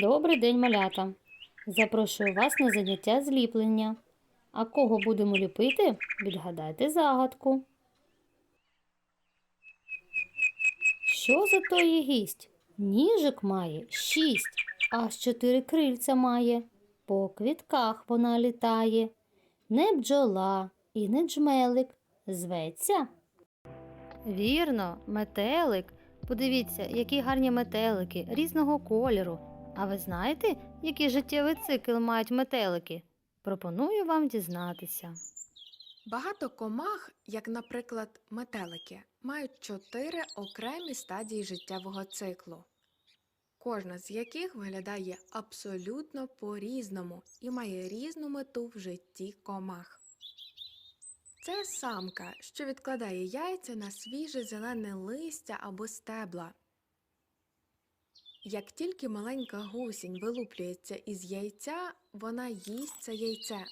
Добрий день, малята! Запрошую вас на заняття зліплення. А кого будемо ліпити? Відгадайте загадку. Що за той є гість? Ніжик має шість, аж чотири крильця має. По квітках вона літає. Не бджола і не джмелик. Зветься. Вірно, метелик. Подивіться, які гарні метелики різного кольору. А ви знаєте, який життєвий цикл мають метелики? Пропоную вам дізнатися. Багато комах, як, наприклад, метелики, мають чотири окремі стадії життєвого циклу, кожна з яких виглядає абсолютно по-різному і має різну мету в житті комах. Це самка, що відкладає яйця на свіже зелене листя або стебла. Як тільки маленька гусінь вилуплюється із яйця, вона їсть це яйце.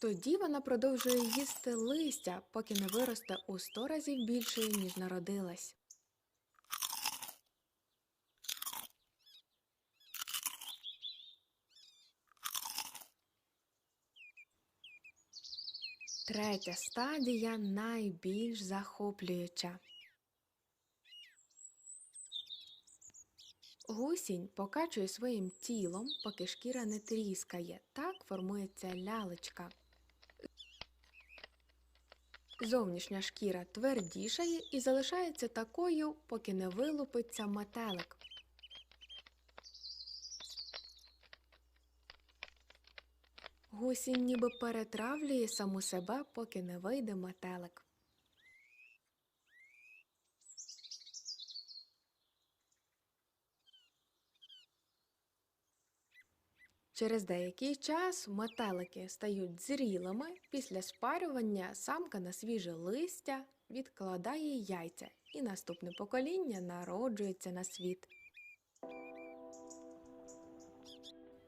Тоді вона продовжує їсти листя, поки не виросте у сто разів більшою, ніж народилась. Третя стадія найбільш захоплююча. Гусінь покачує своїм тілом, поки шкіра не тріскає. Так формується лялечка. Зовнішня шкіра твердішає і залишається такою, поки не вилупиться метелик. Гусінь ніби перетравлює саму себе, поки не вийде метелик. Через деякий час метелики стають зрілими. Після спарювання самка на свіже листя відкладає яйця, і наступне покоління народжується на світ.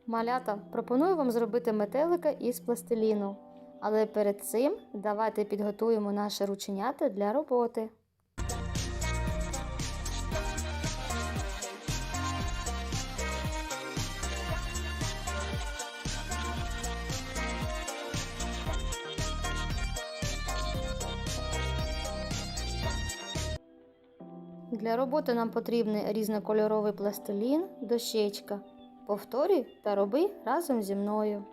Малята, пропоную вам зробити метелика із пластиліну. Але перед цим давайте підготуємо наше рученята для роботи. Для роботи нам потрібний різнокольоровий пластилін, дощечка. Повторюй та роби разом зі мною.